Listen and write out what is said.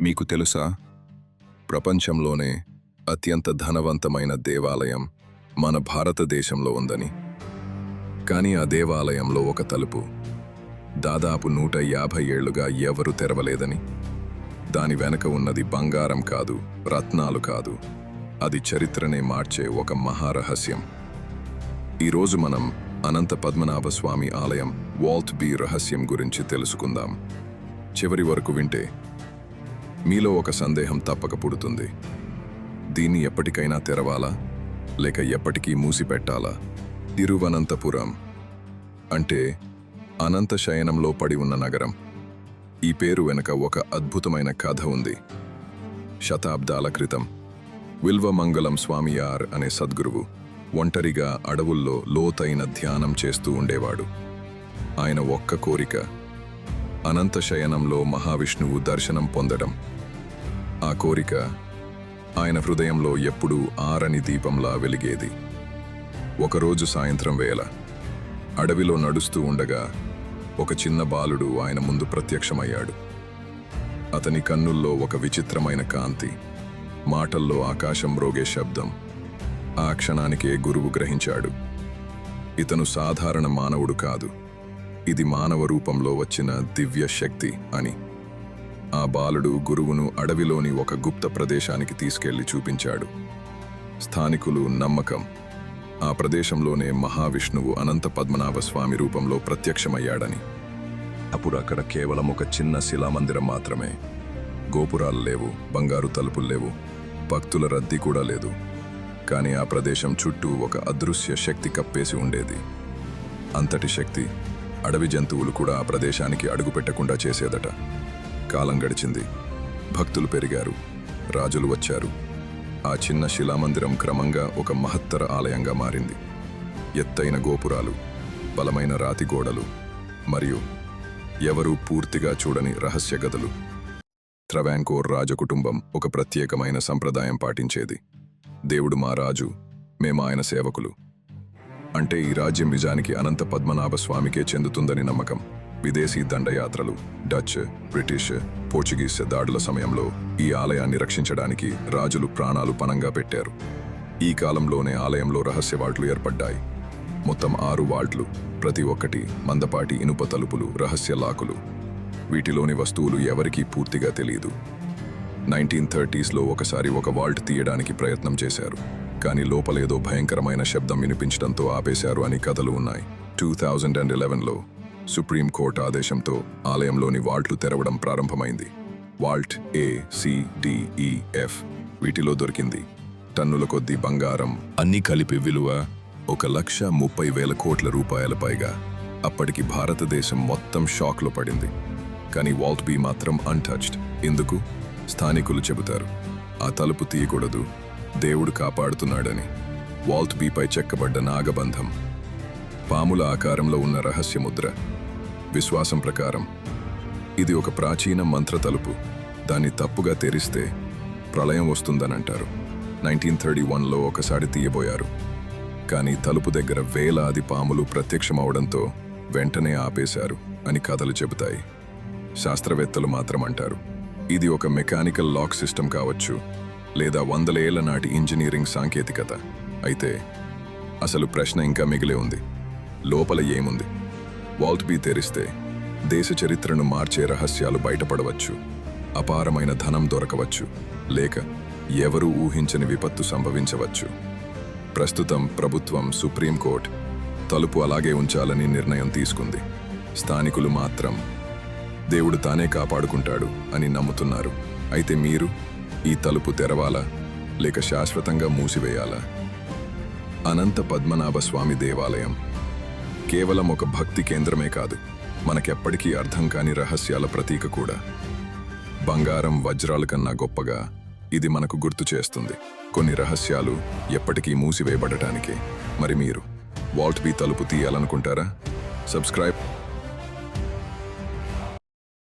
మీకు తెలుసా? ప్రపంచంలోనే అత్యంత ధనవంతమైన దేవాలయం మన భారతదేశంలో ఉందని. కానీ ఆ దేవాలయంలో ఒక తలుపు. దాదాపు నూట యాభై ఏళ్ళుగా ఎవరు తెరవలేదని. దాని వెనక ఉన్నది బంగారం కాదు రత్నాలు కాదు. అది చరిత్రనే మార్చే ఒక మహారహస్యం. ఈరోజు మనం అనంత పద్మనాభ స్వామి ఆలయం వాల్త్ బి రహస్యం గురించి తెలుసుకుందాం. చివరి వరకు వింటే మీలో ఒక సందేహం తప్పక పుడుతుంది. దీన్ని ఎప్పటికైనా తెరవాలా? లేక ఎప్పటికీ మూసిపెట్టాలా? తిరువనంతపురం. అంటే అనంత శయనంలో పడి ఉన్న నగరం. ఈ పేరు వెనుక ఒక అద్భుతమైన కథ ఉంది. శతాబ్దాల క్రితం. విల్వమంగళం స్వామియార్ అనే సద్గురువు ఒంటరిగా అడవుల్లో లోతైన ధ్యానం చేస్తూ ఉండేవాడు. ఆయన ఒక్క కోరిక అనంత శయనంలో మహావిష్ణువు దర్శనం పొందడం. ఆ కోరిక ఆయన హృదయంలో ఎప్పుడూ ఆరని దీపంలా వెలిగేది. ఒకరోజు సాయంత్రం వేళ అడవిలో నడుస్తూ ఉండగా ఒక చిన్న బాలుడు ఆయన ముందు ప్రత్యక్షమయ్యాడు. అతని కన్నుల్లో ఒక విచిత్రమైన కాంతి మాటల్లో ఆకాశం రోగే శబ్దం ఆ క్షణానికే గురువు గ్రహించాడు. ఇతను సాధారణ మానవుడు కాదు. ఇది మానవ రూపంలో వచ్చిన దివ్య శక్తి అని. ఆ బాలుడు గురువును అడవిలోని ఒక గుప్త ప్రదేశానికి తీసుకెళ్ళి చూపించాడు. స్థానికులు నమ్మకం. ఆ ప్రదేశంలోనే మహావిష్ణువు అనంత పద్మనాభ స్వామి రూపంలో ప్రత్యక్షమయ్యాడని. అప్పుడు అక్కడ కేవలం ఒక చిన్న శిలామందిరం మాత్రమే. గోపురాలు లేవు బంగారు తలుపులు లేవు భక్తుల రద్దీ కూడా లేదు. కానీ ఆ ప్రదేశం చుట్టూ ఒక అదృశ్య శక్తి కప్పేసి ఉండేది. అంతటి శక్తి అడవి జంతువులు కూడా ఆ ప్రదేశానికి అడుగుపెట్టకుండా చేసేదట. కాలం గడిచింది. భక్తులు పెరిగారు. రాజులు వచ్చారు. ఆ చిన్న శిలామందిరం క్రమంగా ఒక మహత్తర ఆలయంగా మారింది. ఎత్తైన గోపురాలు బలమైన రాతి గోడలు మరియు ఎవరూ పూర్తిగా చూడని రహస్య గదులు. త్రవాంకోర్ రాజకుటుంబం ఒక ప్రత్యేకమైన సంప్రదాయం పాటించేది. దేవుడు మా రాజు మేము ఆయన సేవకులు. అంటే ఈ రాజ్యం నిజానికి అనంత పద్మనాభ స్వామికే చెందుతుందని నమ్మకం. విదేశీ దండయాత్రలు డచ్ బ్రిటిష్ పోర్చుగీస్ దాడుల సమయంలో ఈ ఆలయాన్ని రక్షించడానికి రాజులు ప్రాణాలు పణంగా పెట్టారు. ఈ కాలంలోనే ఆలయంలో రహస్య వాట్లు ఏర్పడ్డాయి. మొత్తం ఆరు వాల్ట్లు ప్రతి ఒక్కటి మందపాటి ఇనుప తలుపులు రహస్య లాకులు. వీటిలోని వస్తువులు ఎవరికీ పూర్తిగా తెలియదు నైన్టీన్ థర్టీస్లో ఒకసారి ఒక వాల్ట్ తీయడానికి ప్రయత్నం చేశారు. కానీ లోపలేదో భయంకరమైన శబ్దం వినిపించడంతో ఆపేశారు అని కథలు ఉన్నాయి. టూ థౌజండ్ అండ్ ఎలెవెన్లో సుప్రీంకోర్టు ఆదేశంతో ఆలయంలోని వాల్ట్లు తెరవడం ప్రారంభమైంది. వాల్ట్ ఏ సిడిఈఎఫ్ వీటిలో దొరికింది. టన్నుల కొద్దీ బంగారం అన్నీ కలిపి విలువ ఒక లక్ష ముప్పై వేల కోట్ల రూపాయల పైగా. అప్పటికి భారతదేశం మొత్తం షాక్లో పడింది. కానీ వాల్ట్ బీ మాత్రం అన్టచ్డ్ ఎందుకు? స్థానికులు చెబుతారు. ఆ తలుపు తీయకూడదు. దేవుడు కాపాడుతున్నాడని. వాల్ట్ బీపై చెక్కబడ్డ నాగబంధం. పాముల ఆకారంలో ఉన్న రహస్య ముద్ర. విశ్వాసం ప్రకారం. ఇది ఒక ప్రాచీన మంత్ర తలుపు. దాన్ని తప్పుగా తెరిస్తే ప్రళయం వస్తుందనంటారు. నైన్టీన్ థర్టీ వన్లో ఒకసారి తీయబోయారు. కానీ తలుపు దగ్గర వేలాది పాములు ప్రత్యక్షమవడంతో వెంటనే ఆపేశారు అని కథలు చెబుతాయి. శాస్త్రవేత్తలు మాత్రం అంటారు. ఇది ఒక మెకానికల్ లాక్ సిస్టమ్ కావచ్చు లేదా వందల ఏళ్ళ నాటి ఇంజనీరింగ్ సాంకేతికత. అయితే అసలు ప్రశ్న ఇంకా మిగిలే ఉంది. లోపల ఏముంది? వాల్ట్ బీ తెరిస్తే దేశ చరిత్రను మార్చే రహస్యాలు బయటపడవచ్చు. అపారమైన ధనం దొరకవచ్చు. లేక ఎవరూ ఊహించని విపత్తు సంభవించవచ్చు. ప్రస్తుతం ప్రభుత్వం సుప్రీంకోర్టు తలుపు అలాగే ఉంచాలని నిర్ణయం తీసుకుంది. స్థానికులు మాత్రం దేవుడు తానే కాపాడుకుంటాడు అని నమ్ముతున్నారు. అయితే మీరు? ఈ తలుపు తెరవాలా? లేక శాశ్వతంగా మూసివేయాలా? అనంత పద్మనాభ స్వామి దేవాలయం కేవలం ఒక భక్తి కేంద్రమే కాదు మనకెప్పటికీ అర్థం కాని రహస్యాల ప్రతీక కూడా. బంగారం వజ్రాల కన్నా గొప్పగా ఇది మనకు గుర్తు చేస్తుంది. కొన్ని రహస్యాలు ఎప్పటికీ మూసివేయబడటానికే. మరి మీరు వాల్ట్ బీ తలుపు తీయాలనుకుంటారా? సబ్స్క్రైబ్